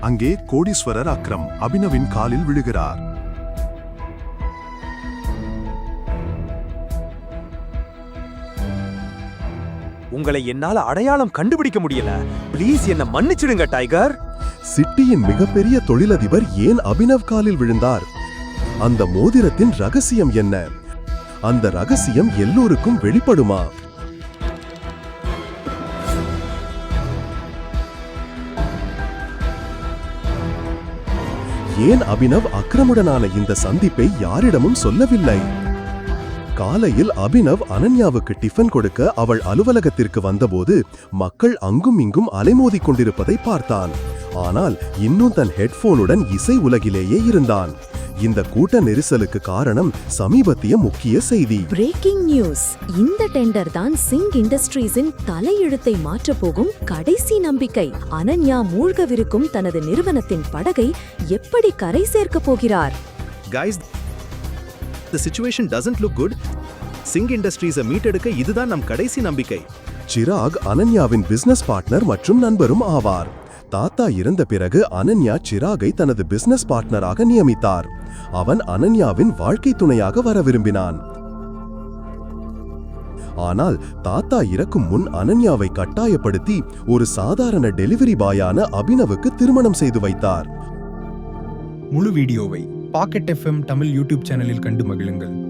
அங்கே கோடீஸ்வரர் அக்ரம் அபினவின் காலில் விழுகிறார். உங்களை என்னால அடையாளம் கண்டுபிடிக்க முடியல. ப்ளீஸ் என்ன மன்னிச்சிடுங்க டைகர். சிட்டியின் மிகப்பெரிய தொழிலதிபர் ஏன் அபினவ் காலில் விழுந்தார்? அந்த மோதிரத்தின் ரகசியம் என்ன? அந்த ரகசியம் எல்லோருக்கும் வெளிப்படுமா? ஏன் அபினவ் அக்ரமுடனான இந்த சந்திப்பை யாரிடமும் சொல்லவில்லை? காலையில் அபினவ் அனன்யாவுக்கு டிஃபன் கொடுக்க அவள் அலுவலகத்திற்கு வந்தபோது மக்கள் அங்கும் இங்கும் அலைமோதிக் கொண்டிருப்பதை பார்த்தான். ஆனால் இன்னும் தன் ஹெட்போனுடன் இசை உலகிலேயே இருந்தான். இந்த கூட்ட நெரிசலுக்கு காரணம் சமீபத்திய முக்கிய செய்தி. பிரேக்கிங் நியூஸ் இந்த டெண்டர் தான் சிங் இண்டஸ்ட்ரீஸின் தலையெழுத்தை மாற்றப் போகும் கடைசி நம்பிக்கை. அனன்யா மூழ்கவிருக்கும் தனது நிறுவனத்தின் படகை எப்படி கரை சேர்க்கப் போகிறார்? Guys the situation doesn't look good. Singh இண்டஸ்ட்ரீஸை மீட்டெடுக்க இதுதான் நம் கடைசி நம்பிக்கை. சிராக் அனன்யாவின் பிசினஸ் பார்ட்னர் மற்றும் நண்பரும் ஆவார். தாத்தா இறந்த பிறகு அனன்யா சிராகை தனது பிசினஸ் பார்ட்னராக நியமித்தார். அவன் அனன்யாவின் வாழ்க்கை துணையாக வர விரும்பினான். ஆனால் தாத்தா இறக்கும் முன் அனன்யாவை கட்டாயப்படுத்தி ஒரு சாதாரண டெலிவரி பாயான அபினவுக்கு திருமணம் செய்து வைத்தார். முழு வீடியோவை பாக்கெட் எஃப்எம் தமிழ் யூடியூப் சேனலில் கண்டு மகிழுங்கள்.